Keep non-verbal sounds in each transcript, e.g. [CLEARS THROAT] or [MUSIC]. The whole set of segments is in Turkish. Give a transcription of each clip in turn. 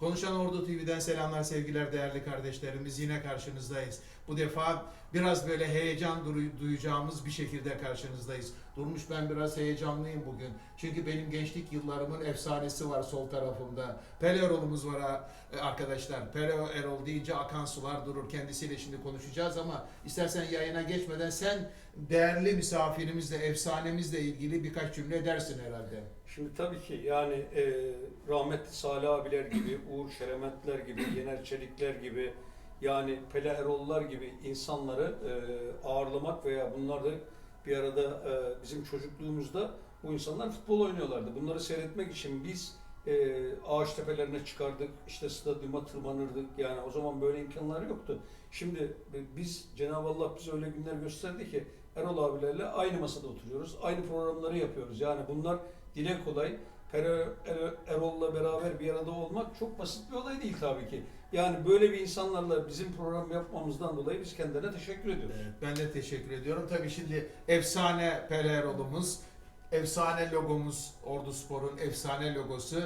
Konuşan Ordu TV'den selamlar sevgiler değerli kardeşlerimiz. Yine karşınızdayız. Bu defa biraz böyle heyecan duyacağımız bir şekilde karşınızdayız. Durmuş ben biraz heyecanlıyım bugün. Çünkü benim gençlik yıllarımın efsanesi var sol tarafımda. Pele Erol'umuz var e, arkadaşlar. Pele Erol deyince akan sular durur. Kendisiyle şimdi konuşacağız ama istersen yayına geçmeden sen değerli misafirimizle, efsanemizle ilgili birkaç cümle edersin herhalde. Şimdi tabii ki yani e, rahmetli Salih abiler gibi, Uğur Şeremetler gibi, Yener Çelikler gibi yani Pele Erollar gibi insanları e, ağırlamak veya bunlar da bir arada e, bizim çocukluğumuzda bu insanlar futbol oynuyorlardı. Bunları seyretmek için biz e, ağaç tepelerine çıkardık, işte stadyuma tırmanırdık. Yani o zaman böyle imkanlar yoktu. Şimdi e, biz Cenab-ı Allah bize öyle günler gösterdi ki Erol abilerle aynı masada oturuyoruz, aynı programları yapıyoruz. Yani bunlar dile kolay. Pere Er- Erol'la beraber bir arada olmak çok basit bir olay değil tabii ki. Yani böyle bir insanlarla bizim program yapmamızdan dolayı biz kendilerine teşekkür ediyoruz. Evet, ben de teşekkür ediyorum. Tabii şimdi efsane Pele Erol'umuz, efsane logomuz, Ordu Spor'un efsane logosu.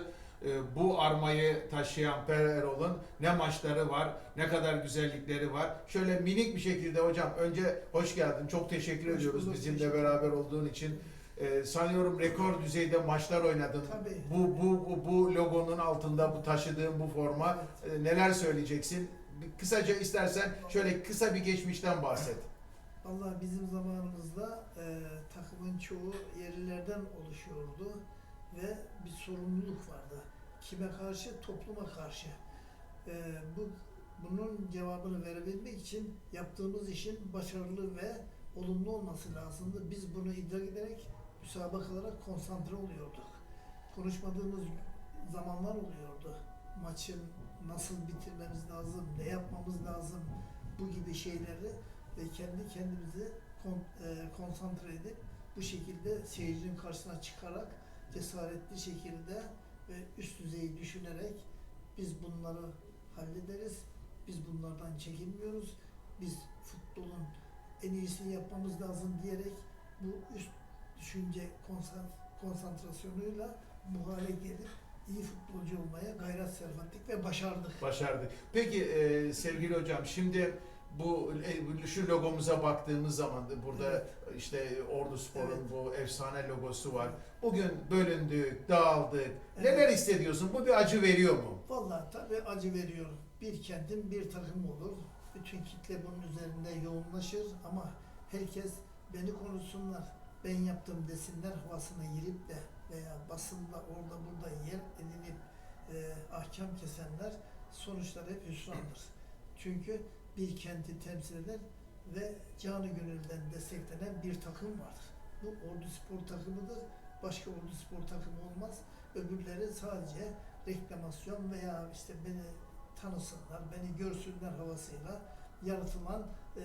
Ee, Bu armayı taşıyan Pele Erol'un ne maçları var, ne kadar güzellikleri var. Şöyle minik bir şekilde hocam önce hoş geldin. Çok teşekkür Hoş ediyoruz bizimle beraber olduğun için. Ee, sanıyorum rekor düzeyde maçlar oynadın. Tabii. Bu, bu, bu, bu logonun altında bu taşıdığın bu forma e, neler söyleyeceksin? Bir Kısaca istersen şöyle kısa bir geçmişten bahset. Vallahi bizim zamanımızda e, takımın çoğu yerlilerden oluşuyordu ve bir sorumluluk vardı. Kime karşı? Topluma karşı. E, bu bunun cevabını verebilmek için yaptığımız işin başarılı ve olumlu olması lazımdı. Biz bunu idrak ederek müsabakalara konsantre oluyorduk. Konuşmadığımız zamanlar oluyordu. Maçın nasıl bitirmemiz lazım, ne yapmamız lazım bu gibi şeyleri ve kendi kendimizi e, konsantre edip bu şekilde seyircinin karşısına çıkarak cesaretli şekilde ve üst düzeyi düşünerek biz bunları hallederiz. Biz bunlardan çekinmiyoruz. Biz futbolun en iyisini yapmamız lazım diyerek bu üst düşünce konsan- konsantrasyonuyla bu hale gelip iyi futbolcu olmaya gayret sarf ettik ve başardık. Başardık. Peki e, sevgili hocam şimdi bu e, şu logomuza baktığımız zaman da burada işte Ordu Spor'un Evet. bu efsane logosu var. Bugün bölündük, dağıldık. Evet. Neler hissediyorsun? Bu bir acı veriyor mu? Vallahi tabii acı veriyor. Bir kentin bir takım olur. Bütün kitle bunun üzerinde yoğunlaşır ama herkes beni konuşsunlar, ben yaptım desinler havasına girip de veya basında orada burada yer edinip e, ahkam kesenler sonuçlar hep hüsrandır. Çünkü bir kenti temsil eder ve canı gönülden desteklenen bir takım vardır. Bu Ordu Spor takımıdır. Başka Ordu Spor takımı olmaz. Öbürleri sadece reklamasyon veya işte beni tanısınlar, beni görsünler havasıyla yaratılan e,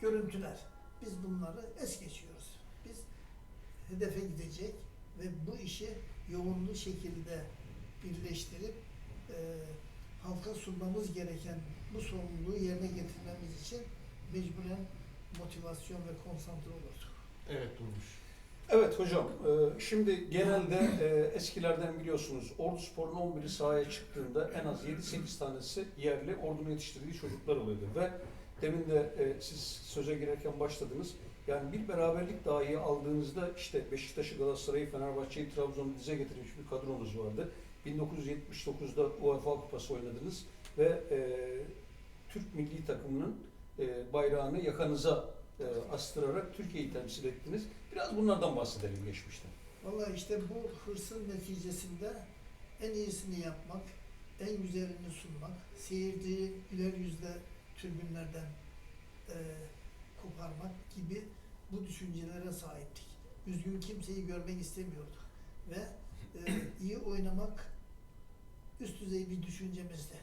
görüntüler. Biz bunları es geçiyoruz. Hedefe gidecek ve bu işi yoğunlu şekilde birleştirip e, halka sunmamız gereken bu sorumluluğu yerine getirmemiz için mecburen motivasyon ve konsantre olurduk. Evet Durmuş. Evet hocam, e, şimdi genelde e, eskilerden biliyorsunuz Ordu Spor'un 11'i sahaya çıktığında en az 7-8 tanesi yerli ordunun yetiştirdiği çocuklar oluyordu ve demin de e, siz söze girerken başladınız. Yani bir beraberlik dahi aldığınızda işte Beşiktaş'ı, Galatasaray'ı, Fenerbahçe'yi, Trabzon'u dize getirmiş bir kadronuz vardı. 1979'da UEFA Kupası oynadınız ve e, Türk milli takımının e, bayrağını yakanıza e, astırarak Türkiye'yi temsil ettiniz. Biraz bunlardan bahsedelim geçmişten. Vallahi işte bu hırsın neticesinde en iyisini yapmak, en güzelini sunmak, seyirciyi güler yüzle tribünlerden e, koparmak gibi bu düşüncelere sahiptik. Üzgün kimseyi görmek istemiyorduk ve e, [CLEARS THROAT] iyi oynamak üst düzey bir düşüncemizdi.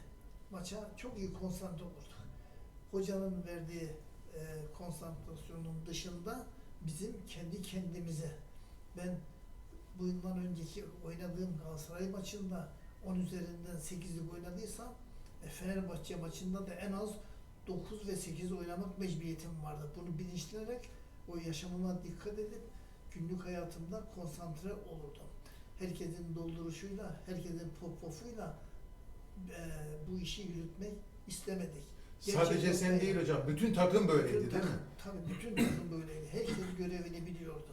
Maça çok iyi konsantre olurduk. Hocanın verdiği e, konsantrasyonun dışında bizim kendi kendimize ben bundan önceki oynadığım Galatasaray maçında 10 üzerinden 8'lik oynadıysam e, Fenerbahçe maçında da en az 9 ve 8 oynamak mecburiyetim vardı. Bunu bilinçlenerek o yaşamıma dikkat edip günlük hayatımda konsantre olurdum. Herkesin dolduruşuyla, herkesin pop popuyla e, bu işi yürütmek istemedik. Sadece Gerçekten sen de- değil hocam. Bütün takım böyleydi Bütün değil mi? takım, tabii bütün takım böyleydi. Herkes görevini biliyordu.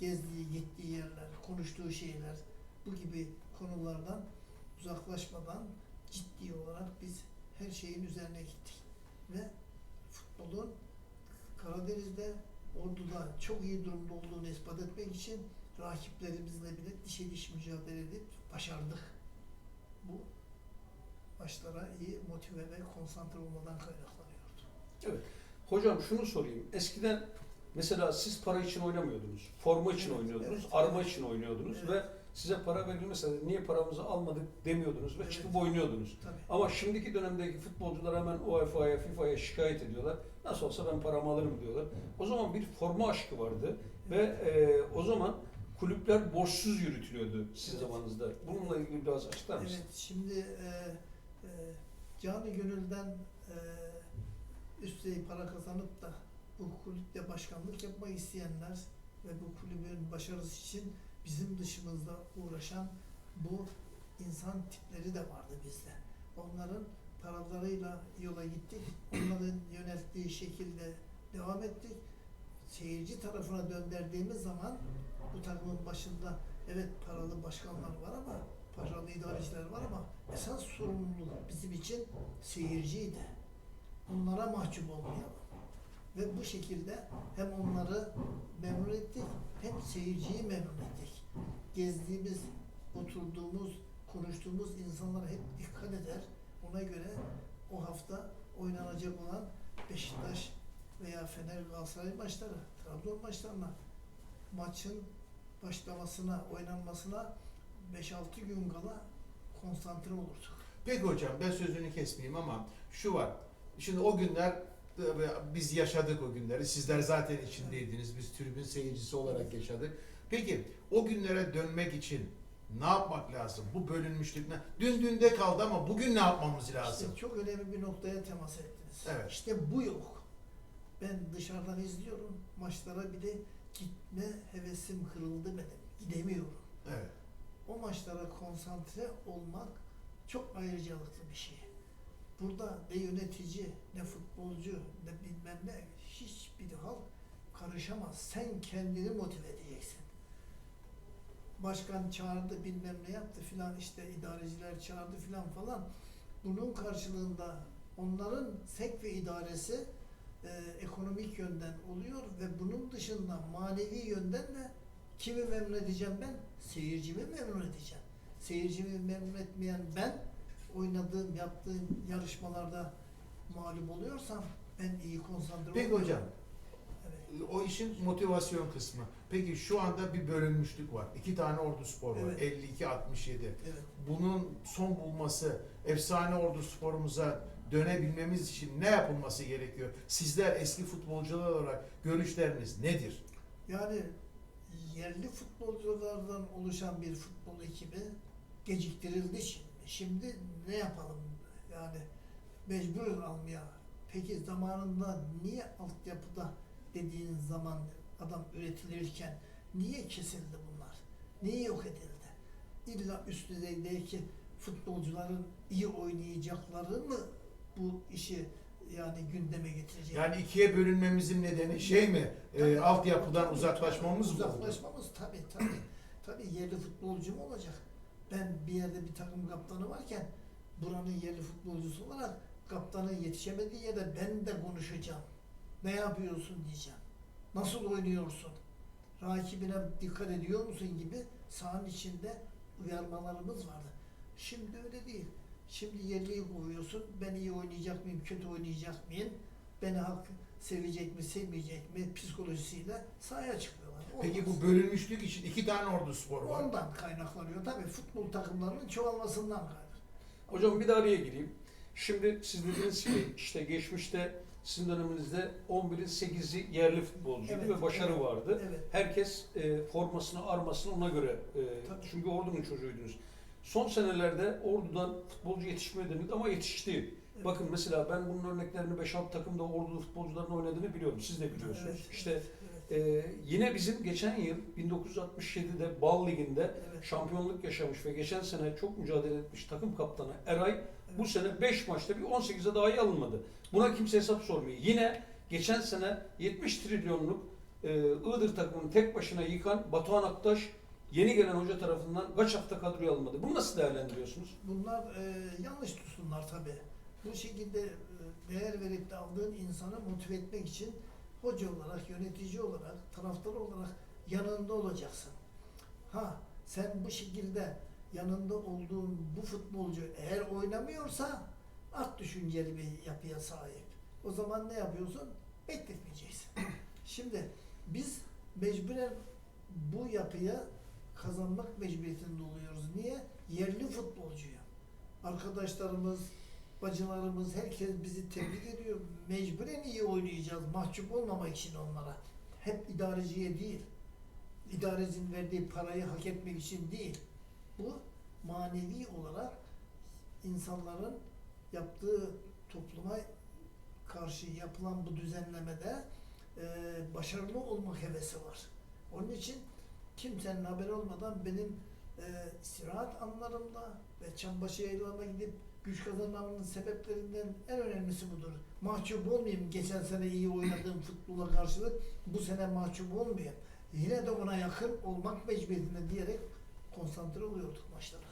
Gezdiği, gittiği yerler, konuştuğu şeyler, bu gibi konulardan uzaklaşmadan ciddi olarak biz her şeyin üzerine gittik. Ve futbolun Karadeniz'de, Ordu'da çok iyi durumda olduğunu ispat etmek için rakiplerimizle bile dişe diş mücadele edip başardık. Bu maçlara iyi motive ve konsantre olmadan kaynaklanıyordu. Hocam şunu sorayım. Eskiden mesela siz para için oynamıyordunuz. Forma için Evet, oynuyordunuz. evet, arma evet. için oynuyordunuz Evet. ve size para verilmese niye paramızı almadık demiyordunuz ve Evet. çıkıp oynuyordunuz. Tabii. Ama şimdiki dönemdeki futbolcular hemen UEFA'ya, FIFA'ya şikayet ediyorlar. Nasıl olsa ben paramı alırım diyorlar. O zaman bir forma aşkı vardı ve e, o zaman kulüpler borçsuz yürütülüyordu sizin Evet. zamanınızda. Bununla ilgili biraz açıklar mısın? Evet, şimdi e, e, canı gönülden e, üstelik para kazanıp da bu kulüpte başkanlık yapmak isteyenler ve bu kulübün başarısı için bizim dışımızda uğraşan bu insan tipleri de vardı bizde. Onların paralarıyla yola gittik. Onların yönelttiği şekilde devam ettik. Seyirci tarafına döndürdüğümüz zaman bu takımın başında evet paralı başkanlar var ama paralı idareciler var ama esas sorumluluk bizim için seyirciydi. Onlara mahcup olmayalım. Ve bu şekilde hem onları memnun ettik hem seyirciyi memnun ettik. Gezdiğimiz, oturduğumuz, konuştuğumuz insanlara hep dikkat eder. Ona göre o hafta oynanacak olan Beşiktaş veya Fener Galatasaray maçları, Trabzon maçlarına maçın başlamasına, oynanmasına 5-6 gün kala konsantre olurduk. Peki hocam ben sözünü kesmeyeyim ama şu var. Şimdi o günler biz yaşadık o günleri. Sizler zaten içindeydiniz. Biz tribün seyircisi olarak yaşadık. Peki o günlere dönmek için ne yapmak lazım? Bu bölünmüşlük ne? Dün dünde kaldı ama bugün ne yapmamız lazım? İşte çok önemli bir noktaya temas ettiniz. Evet. İşte bu yok. Ben dışarıdan izliyorum maçlara bir de gitme hevesim kırıldı benim. Gidemiyorum. Evet. O maçlara konsantre olmak çok ayrıcalıklı bir şey. Burada ne yönetici, ne futbolcu, ne bilmem ne hiçbir halk karışamaz. Sen kendini motive edeceksin. Başkan çağırdı bilmem ne yaptı filan işte idareciler çağırdı filan falan. Bunun karşılığında onların sek ve idaresi e, ekonomik yönden oluyor ve bunun dışında manevi yönden de kimi memnun edeceğim ben? Seyircimi memnun edeceğim. Seyircimi memnun etmeyen ben oynadığım, yaptığım yarışmalarda mağlup oluyorsam ben iyi konsantre Peki olamıyorum. hocam Evet. o işin motivasyon kısmı. Peki şu anda bir bölünmüşlük var. İki tane ordu spor var. Evet. 52-67. Evet. Bunun son bulması, efsane ordu sporumuza dönebilmemiz için ne yapılması gerekiyor? Sizler eski futbolcular olarak görüşleriniz nedir? Yani yerli futbolculardan oluşan bir futbol ekibi geciktirildi şimdi. Şimdi ne yapalım? Yani mecburuz almaya. Peki zamanında niye altyapıda dediğin zaman adam üretilirken niye kesildi bunlar? Niye yok edildi? İlla üst düzeydeki futbolcuların iyi oynayacakları mı bu işi yani gündeme getirecek? Yani ikiye bölünmemizin nedeni şey mi? E, Tabii, altyapıdan tabii, uzaklaşmamız mı? Uzaklaşmamız tabii tabii. [CLEARS THROAT] tabii yerli futbolcu mu olacak? Ben bir yerde bir takım kaptanı varken buranın yerli futbolcusu olarak kaptanın yetişemediği yerde ben de konuşacağım. Ne yapıyorsun diyeceğim. Nasıl oynuyorsun? Rakibine dikkat ediyor musun gibi sahanın içinde uyarmalarımız vardı. Şimdi öyle değil. Şimdi yerliyi kovuyorsun. Ben iyi oynayacak mıyım, kötü oynayacak mıyım? Beni halk sevecek mi, sevmeyecek mi psikolojisiyle sahaya çıkıyorlar. Peki Olmaz. bu bölünmüşlük için iki tane ordu spor var. Ondan kaynaklanıyor. Tabii futbol takımlarının çoğalmasından kaynaklanıyor. Hocam bir de araya gireyim. Şimdi siz dediniz ki işte geçmişte sizin döneminizde 11'in 8'i yerli futbolcuydu Evet, ve başarı evet. vardı. Evet. Herkes e, formasını, armasını ona göre e, Tabii. çünkü ordunun çocuğuydunuz. Son senelerde ordudan futbolcu yetişmiyor denildi ama yetişti. Evet. Bakın mesela ben bunun örneklerini 5-6 takımda ordulu futbolcuların oynadığını biliyorum. Siz de biliyorsunuz. Evet, İşte Ee, yine bizim geçen yıl 1967'de Bal Ligi'nde Evet. şampiyonluk yaşamış ve geçen sene çok mücadele etmiş takım kaptanı Eray bu Evet. sene 5 maçta bir 18'e dahi alınmadı. Buna kimse hesap sormuyor. Yine geçen sene 70 trilyonluk e, Iğdır takımını tek başına yıkan Batuhan Aktaş yeni gelen hoca tarafından kaç hafta kadroya alınmadı. Bunu nasıl değerlendiriyorsunuz? Bunlar e, yanlış tutumlar tabii. Bu şekilde e, değer verip de aldığın insanı motive etmek için hoca olarak, yönetici olarak, taraftar olarak yanında olacaksın. Ha sen bu şekilde yanında olduğun bu futbolcu eğer oynamıyorsa art düşünceli bir yapıya sahip. O zaman ne yapıyorsun? Bekletmeyeceksin. [CLEARS THROAT] Şimdi biz mecburen bu yapıya kazanmak mecburiyetinde oluyoruz. Niye? Yerli futbolcuyu. Arkadaşlarımız, bacılarımız, herkes bizi tebrik ediyor. Mecburen iyi oynayacağız. Mahcup olmamak için onlara. Hep idareciye değil. İdarecinin verdiği parayı hak etmek için değil. Bu manevi olarak insanların yaptığı topluma karşı yapılan bu düzenlemede e, başarılı olmak hevesi var. Onun için kimsenin haberi olmadan benim e, istirahat anlarımda ve çambaşı yaylalarına gidip güç kazanmamın sebeplerinden en önemlisi budur. Mahcup olmayayım geçen sene iyi oynadığım futbola karşılık bu sene mahcup olmayayım. Yine de ona yakın olmak mecburiyetinde diyerek konsantre oluyorduk maçlara.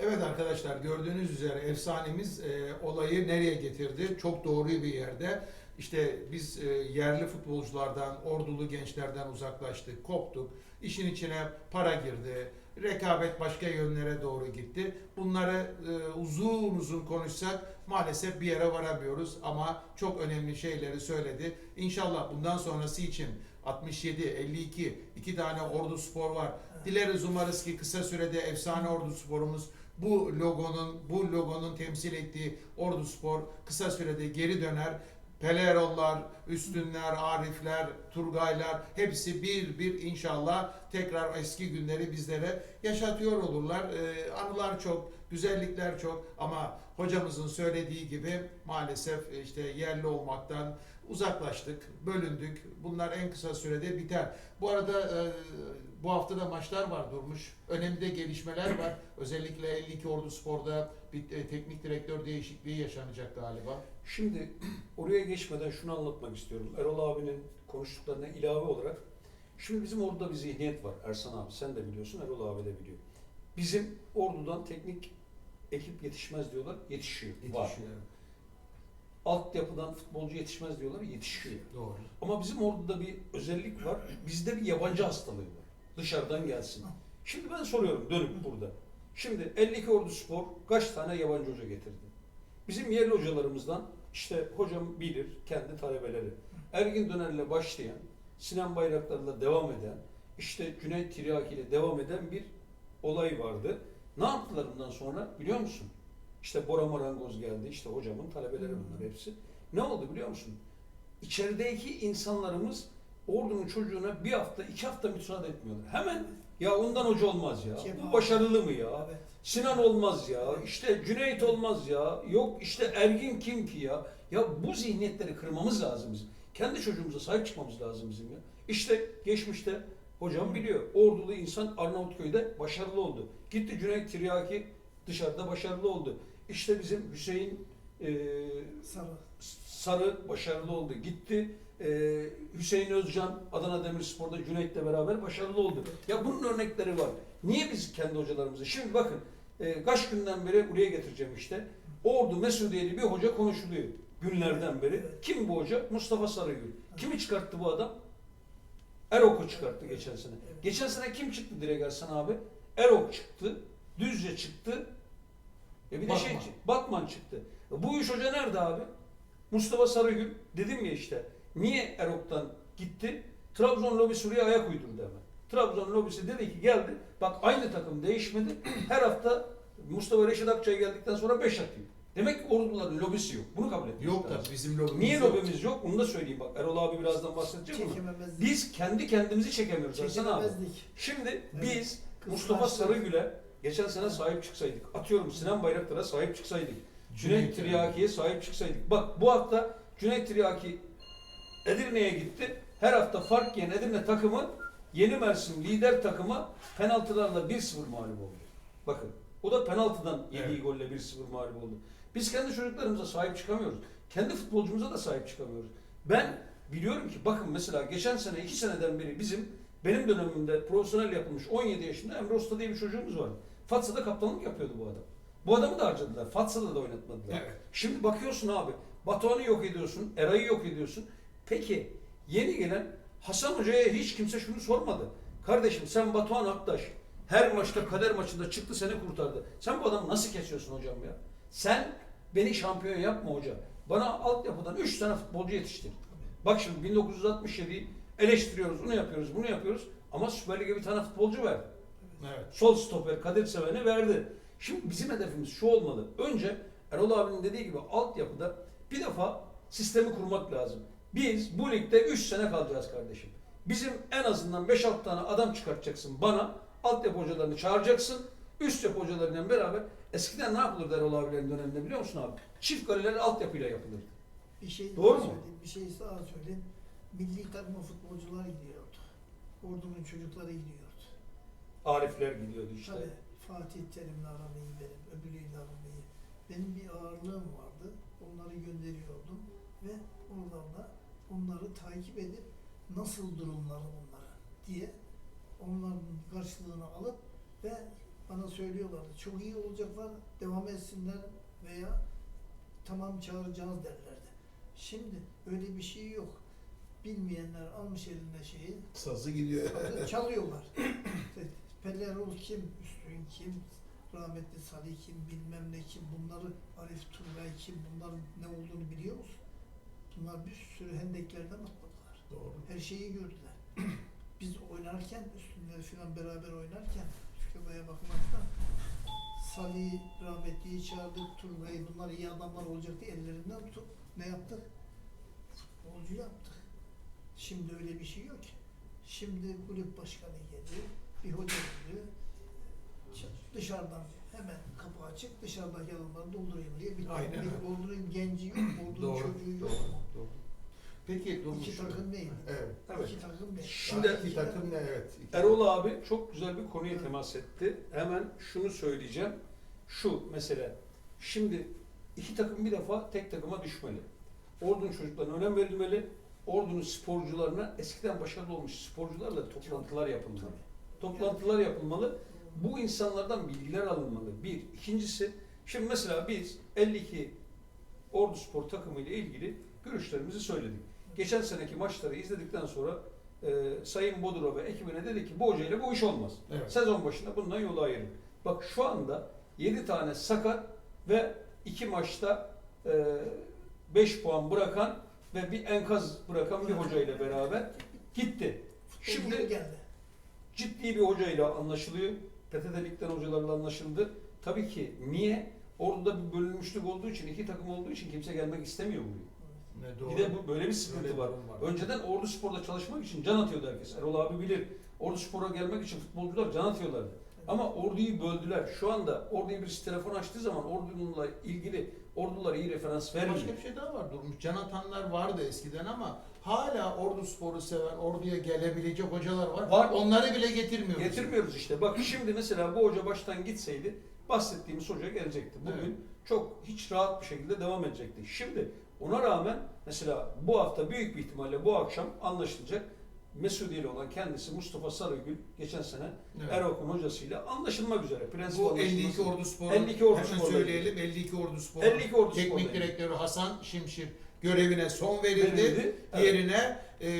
Evet arkadaşlar gördüğünüz üzere efsanemiz e, olayı nereye getirdi? Çok doğru bir yerde. İşte biz e, yerli futbolculardan, ordulu gençlerden uzaklaştık, koptuk. İşin içine para girdi. Rekabet başka yönlere doğru gitti. Bunları e, uzun uzun konuşsak maalesef bir yere varamıyoruz ama çok önemli şeyleri söyledi. İnşallah bundan sonrası için 67, 52 iki tane Ordu Spor var. Dileriz umarız ki kısa sürede efsane Ordu Spor'umuz bu logonun bu logonun temsil ettiği Ordu Spor kısa sürede geri döner. Pelerollar, Üstünler, Arifler, Turgaylar hepsi bir bir inşallah tekrar eski günleri bizlere yaşatıyor olurlar. Ee, anılar çok, güzellikler çok ama hocamızın söylediği gibi maalesef işte yerli olmaktan uzaklaştık, bölündük. Bunlar en kısa sürede biter. Bu arada e, bu hafta da maçlar var Durmuş. Önemli de gelişmeler var. Özellikle 52 Ordu Spor'da bir e, teknik direktör değişikliği yaşanacak galiba. Şimdi [CLEARS THROAT] oraya geçmeden şunu anlatmak istiyorum. Erol abinin konuştuklarına ilave olarak. Şimdi bizim orada bir zihniyet var Ersan abi. Sen de biliyorsun, Erol abi de biliyor. Bizim ordudan teknik ekip yetişmez diyorlar, yetişiyor. Var. Yetişiyor. Altyapıdan futbolcu yetişmez diyorlar, yetişiyor. Doğru. Ama bizim orada bir özellik var. Bizde bir yabancı hastalığı var. Dışarıdan gelsin. Şimdi ben soruyorum dönüp burada. Şimdi 52 Ordu Spor kaç tane yabancı hoca getirdi? Bizim yerli hocalarımızdan işte hocam bilir kendi talebeleri. Ergin Döner'le başlayan, Sinan Bayraktar'la devam eden, işte Cüneyt Tiryaki ile devam eden bir olay vardı. Ne yaptılar bundan sonra biliyor musun? İşte Bora Marangoz geldi, işte hocamın talebeleri bunlar hepsi. Ne oldu biliyor musun? İçerideki insanlarımız ordunun çocuğuna bir hafta, iki hafta müsaade etmiyorlar. Hemen ya ondan hoca olmaz ya. Bu başarılı mı ya? Evet. Sinan olmaz ya. İşte Cüneyt olmaz ya. Yok işte Ergin kim ki ya? Ya bu zihniyetleri kırmamız lazım bizim. Kendi çocuğumuza sahip çıkmamız lazım bizim ya. İşte geçmişte hocam biliyor. Ordulu insan Arnavutköy'de başarılı oldu. Gitti Cüneyt Tiryaki dışarıda başarılı oldu. İşte bizim Hüseyin e, Sarı. Sarı başarılı oldu. Gitti e, Hüseyin Özcan Adana Demirspor'da Cüneyt'le beraber başarılı oldu. Ya bunun örnekleri var. Niye biz kendi hocalarımızı? Şimdi bakın e, kaç günden beri buraya getireceğim işte. Ordu Mesudiye'li bir hoca konuşuluyor günlerden beri. Kim bu hoca? Mustafa Sarıgül. Kimi çıkarttı bu adam? Erok'u çıkarttı geçen sene. Geçen sene kim çıktı direkt Ersan abi? Erok çıktı. Düzce çıktı. E bir de şey Batman. Batman çıktı. Bu iş hoca nerede abi? Mustafa Sarıgül dedim ya işte. Niye Erok'tan gitti? Trabzon lobisi oraya ayak uydurdu hemen. Trabzon lobisi dedi ki geldi. Bak aynı takım değişmedi. Her hafta Mustafa Reşit Akçay geldikten sonra 5 atıyor. Demek ki orduların lobisi yok. Bunu kabul etmek Yok lazım. da bizim lobimiz Niye yok. lobimiz yok? Onu da söyleyeyim bak. Erol abi birazdan bahsedecek bunu. Çekememezlik. Biz kendi kendimizi çekemiyoruz Ersan abi. Çekememezlik. Şimdi Evet. biz Mustafa. Sarıgül'e geçen sene sahip çıksaydık. Atıyorum Sinan Bayraktar'a sahip çıksaydık. Cüneyt Cüneyt Tiryaki'ye sahip çıksaydık. Bak bu hafta Cüneyt Tiryaki Edirne'ye gitti. her hafta fark yiyen Edirne takımı Yeni Mersin lider takıma penaltılarla 1-0 mağlup oldu. Bakın o da penaltıdan yediği Evet. golle 1-0 mağlup oldu. Biz kendi çocuklarımıza sahip çıkamıyoruz. Kendi futbolcumuza da sahip çıkamıyoruz. Ben biliyorum ki bakın mesela geçen sene 2 seneden beri bizim benim dönemimde profesyonel yapılmış 17 yaşında Emre Usta diye bir çocuğumuz var. Fatsa'da kaptanlık yapıyordu bu adam. Bu adamı da harcadılar. Fatsa'da da oynatmadılar. Evet. Şimdi bakıyorsun abi. Batuhan'ı yok ediyorsun. Eray'ı yok ediyorsun. Peki yeni gelen Hasan Hoca'ya hiç kimse şunu sormadı. Kardeşim sen Batuhan Aktaş her maçta kader maçında çıktı seni kurtardı. Sen bu adamı nasıl kesiyorsun hocam ya? Sen beni şampiyon yapma hoca. Bana altyapıdan 3 tane futbolcu yetiştir. Bak şimdi 1967'yi eleştiriyoruz, bunu yapıyoruz, bunu yapıyoruz. Ama Süper Lig'e bir tane futbolcu ver. Evet. Sol stoper Kadir Seven'i verdi. Şimdi bizim hedefimiz şu olmalı. Önce Erol abinin dediği gibi altyapıda bir defa sistemi kurmak lazım. Biz bu ligde 3 sene kalacağız kardeşim. Bizim en azından 5-6 tane adam çıkartacaksın bana. Altyapı hocalarını çağıracaksın. Üst yapı hocalarıyla beraber. Eskiden ne yapılırdı Erol abilerin döneminde biliyor musun abi? Çift kaleler altyapıyla yapılırdı. Bir şey Doğru mu? söyleyeyim. Bir şey daha söyleyeyim. Milli takıma futbolcular gidiyordu. Ordunun çocukları gidiyordu. Arifler gidiyordu işte. Tabii Fatih Terim'le aram iyi benim, öbürüyle aram iyi. Benim bir ağırlığım vardı. Onları gönderiyordum ve oradan da onları takip edip nasıl durumları onların diye onların karşılığını alıp ve bana söylüyorlardı. Çok iyi olacaklar, devam etsinler veya tamam çağıracağız derlerdi. Şimdi öyle bir şey yok. Bilmeyenler almış eline şeyi, Sazı gidiyor. Sazı [LAUGHS] çalıyorlar. İşte Pele Erol kim, Üstün kim, rahmetli Salih kim, bilmem ne kim, bunları Arif Turgay kim, bunların ne olduğunu biliyor musun? Bunlar bir sürü hendeklerden atladılar. Doğru. Her şeyi gördüler. [CLEARS THROAT] Biz oynarken, üstünler falan beraber oynarken, Şükrebaya bakmaktan Salih rahmetliyi çağırdık, Turgay'ı bunlar iyi adamlar olacaktı ellerinden tutup ne yaptık? Futbolcu yaptık. Şimdi öyle bir şey yok ki. Şimdi kulüp başkanı geliyor, bir hoca geliyor, dışarıdan hemen kapı açık, dışarıdaki adamları doldurayım diye bir, Aynen bir doldurayım genci yok, [CLEARS THROAT] ordunun Doğru. çocuğu yok. Doğru. Doğru. Peki Durmuş. İki takım değil. Evet. Evet. İki takım değil. Şimdi- iki takım ne? Evet. iki Erol abi çok güzel bir konuya temas etti. Hemen şunu söyleyeceğim. Şu mesela şimdi iki takım bir defa tek takıma düşmeli. Ordunun çocuklarına önem verilmeli. Ordunun sporcularına eskiden başarılı olmuş sporcularla toplantılar yapılmalı. Toplantılar yapılmalı. Bu insanlardan bilgiler alınmalı. Bir. İkincisi, şimdi mesela biz 52 Ordu Spor takımı ile ilgili görüşlerimizi söyledik. Geçen seneki maçları izledikten sonra e, Sayın Bodur'a ve ekibine dedi ki bu hocayla bu iş olmaz. Evet. Sezon başında bundan yolu ayırın. Bak şu anda 7 tane sakat ve 2 maçta 5 puan bırakan ve bir enkaz bırakan bir hocayla beraber gitti. Şimdi Şimdi geldi. ciddi bir hocayla anlaşılıyor. PTT Lig'den hocalarla anlaşıldı. Tabii ki niye? Orada bir bölünmüşlük olduğu için, iki takım olduğu için kimse gelmek istemiyor buraya. Ne doğru. Bir de bu böyle bir sıkıntı var. var. Önceden Ordu Spor'da çalışmak için can atıyordu herkes. Erol abi bilir. Ordu Spor'a gelmek için futbolcular can atıyorlardı. Ama orduyu böldüler. Şu anda orduya birisi telefon açtığı zaman ordununla ilgili ordular iyi referans vermiyor. Başka bir şey daha var Durmuş. Can atanlar vardı eskiden ama hala Ordu Spor'u seven, Ordu'ya gelebilecek hocalar var. Var. Onları bile getirmiyoruz. Getirmiyoruz işte. Bak şimdi mesela bu hoca baştan gitseydi bahsettiğimiz hoca gelecekti. Bugün Evet. çok hiç rahat bir şekilde devam edecekti. Şimdi ona rağmen mesela bu hafta büyük bir ihtimalle bu akşam anlaşılacak. Mesudiyeli olan kendisi Mustafa Sarıgül geçen sene Evet. Erok'un hocasıyla anlaşılmak üzere. Prensip Bu anlaşılması. 52 Ordu Spor'un 52 Ordu hemen Spor'da. söyleyelim 52 Ordu Spor 52 Ordu teknik Spor'da. direktörü Hasan Şimşir görevine son verildi. Verildi. Evet. Yerine e,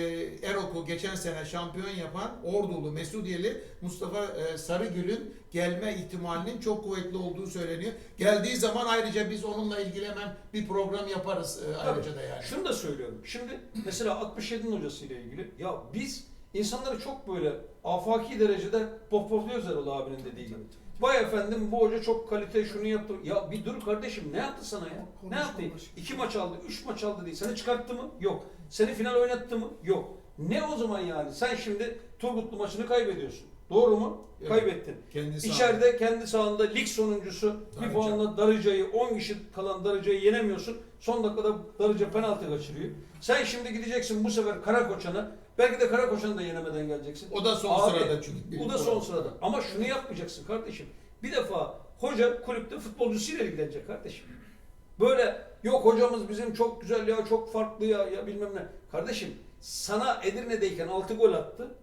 Erok'u geçen sene şampiyon yapan Ordulu Mesudiyeli Mustafa e, Sarıgül'ün gelme ihtimalinin çok kuvvetli olduğu söyleniyor. Geldiği zaman ayrıca biz onunla ilgili hemen bir program yaparız e, ayrıca da yani. Şunu da söylüyorum. Şimdi mesela 67'nin hocasıyla ilgili ya biz insanları çok böyle afaki derecede pohpohluyoruz Erol abinin dediği gibi. Vay efendim bu hoca çok kalite şunu yaptı. Ya bir dur kardeşim ne yaptı sana ya? Konuşma Ne yaptı? başka. İki maç aldı, üç maç aldı değil. Seni çıkarttı mı? Yok. Seni final oynattı mı? Yok. Ne o zaman yani? Sen şimdi Turgutlu maçını kaybediyorsun. Doğru mu? Evet. Kaybettin. Kendisi İçeride kendi sahanda lig sonuncusu bir Darıca. puanla Darıca'yı 10 kişi kalan Darıca'yı yenemiyorsun. Son dakikada Darıca penaltı kaçırıyor. Sen şimdi gideceksin bu sefer Karakoçan'a Belki de Karakoşan'ı da yenemeden geleceksin. O da son Abi, sırada çünkü. Bu da son sırada. Ama şunu yapmayacaksın kardeşim. Bir defa hoca kulüpte futbolcusuyla ilgilenecek kardeşim. Böyle yok hocamız bizim çok güzel ya çok farklı ya ya bilmem ne. Kardeşim sana Edirne'deyken 6 gol attı.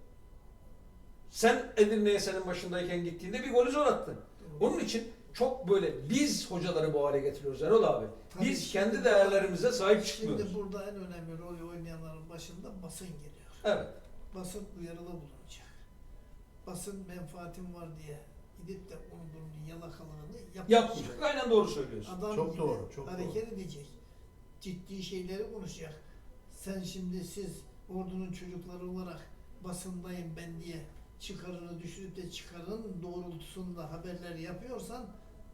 Sen Edirne'ye senin başındayken gittiğinde bir golü zor attın. Onun için çok böyle biz hocaları bu hale getiriyoruz Erol abi. Tabii Biz kendi değerlerimize sahip çıkmıyoruz. Şimdi burada en önemli rol oynayanların başında basın geliyor. Evet. Basın uyarılı bulunacak. Basın menfaatim var diye gidip de onun bunun yalakalığını yapmayacak. Yapmayacak. Aynen doğru söylüyorsun. Adam Çok doğru, çok hareket edecek. Ciddi şeyleri konuşacak. Sen şimdi siz ordunun çocukları olarak basındayım ben diye çıkarını düşürüp de çıkarın doğrultusunda haberler yapıyorsan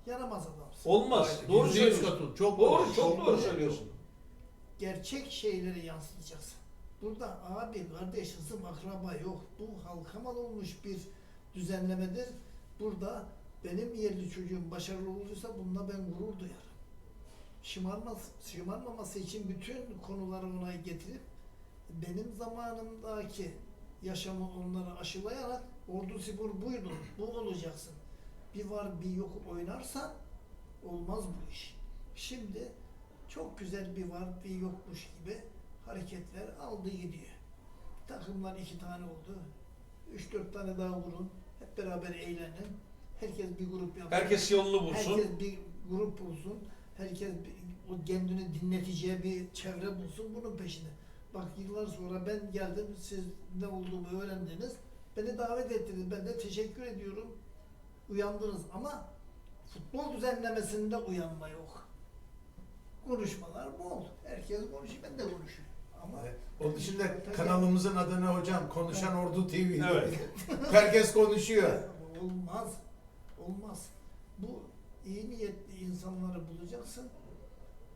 yaramaz adamsın. Olmaz. Doğru Yüzde yüz söylüyorsun. Çok Doğru, çok doğru doğru. söylüyorsun. Gerçek şeyleri yansıtacaksın. Burada abi, kardeş, hızım, akraba yok. Bu halka mal olmuş bir düzenlemedir. Burada benim yerli çocuğum başarılı olursa bununla ben gurur duyarım. Şımarmaz, şımarmaması için bütün konuları ona getirip benim zamanımdaki yaşamı onlara aşılayarak Ordu Spor buydu, bu olacaksın. Bir var bir yok oynarsan olmaz bu iş. Şimdi çok güzel bir var bir yokmuş gibi hareketler aldı gidiyor. Takımlar iki tane oldu. Üç dört tane daha vurun. Hep beraber eğlenin. Herkes bir grup yapsın. Herkes yolunu bulsun. Herkes bir grup bulsun. Herkes bir, o kendini dinleteceği bir çevre bulsun. Bunun peşinde. Bak yıllar sonra ben geldim. Siz ne olduğumu öğrendiniz. Beni davet ettiniz. Ben de teşekkür ediyorum. Uyandınız ama futbol düzenlemesinde uyanma yok. Konuşmalar bol. Herkes konuşuyor. Ben de konuşuyorum. Ama. Onun dışında kanalımızın adını hocam Konuşan Ordu TV. Evet. [LAUGHS] Herkes konuşuyor. Olmaz. Olmaz. Bu iyi niyetli insanları bulacaksın.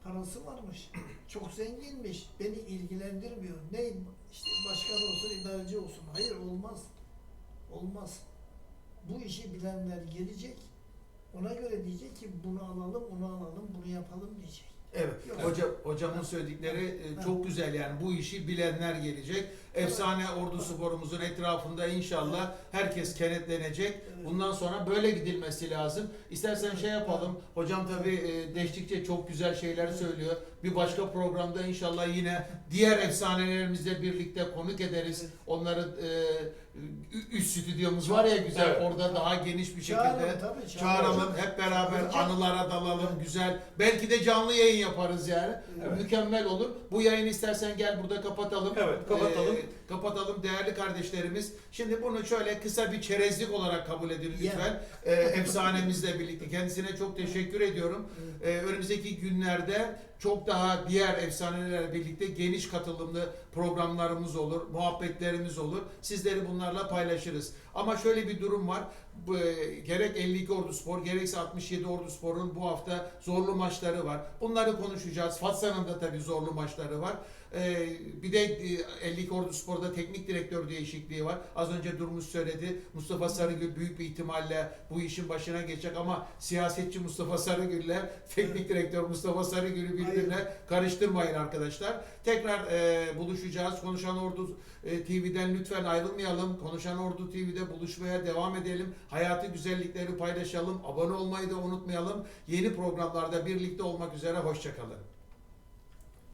Parası varmış. Çok zenginmiş. Beni ilgilendirmiyor. Ne işte başkan olsun, idareci olsun. Hayır olmaz. Olmaz. Bu işi bilenler gelecek. Ona göre diyecek ki bunu alalım, onu alalım, bunu yapalım diyecek. Evet. Yok. Hoca, hocamın söyledikleri e, çok güzel yani bu işi bilenler gelecek. Efsane ordu sporumuzun etrafında inşallah herkes kenetlenecek. Bundan sonra böyle gidilmesi lazım. İstersen şey yapalım. Hocam tabii e, değiştikçe çok güzel şeyler söylüyor. Bir başka programda inşallah yine diğer efsanelerimizle birlikte konuk ederiz. Onları e, üst stüdyomuz var ya güzel Evet. orada daha geniş bir şekilde Çağıralım tabii. çağıralım hep beraber anılara dalalım güzel. Belki de canlı yayın yaparız yani. Evet. Mükemmel olur. Bu yayını istersen gel burada kapatalım. Evet, kapatalım. Ee, kapatalım değerli kardeşlerimiz. Şimdi bunu şöyle kısa bir çerezlik olarak kabul edin lütfen. Ee, efsanemizle birlikte. Kendisine çok teşekkür ediyorum. Ee, önümüzdeki günlerde çok daha diğer efsanelerle birlikte geniş katılımlı programlarımız olur, muhabbetlerimiz olur. Sizleri bunlarla paylaşırız. Ama şöyle bir durum var. Bu, e, gerek 52 Ordu Spor gerekse 67 Ordu Spor'un bu hafta zorlu maçları var. Bunları konuşacağız. Fatsa'nın da tabii zorlu maçları var. Ee, bir de e, 52 Ordu Spor'da teknik direktör değişikliği var. Az önce Durmuş söyledi. Mustafa Sarıgül büyük bir ihtimalle bu işin başına geçecek ama siyasetçi Mustafa Sarıgül'le teknik direktör Mustafa Sarıgül'ü birbirine karıştırmayın arkadaşlar. Tekrar e, buluşacağız. Konuşan Ordu e, TV'den lütfen ayrılmayalım. Konuşan Ordu TV'de buluşmaya devam edelim. Hayatı güzellikleri paylaşalım. Abone olmayı da unutmayalım. Yeni programlarda birlikte olmak üzere. Hoşçakalın.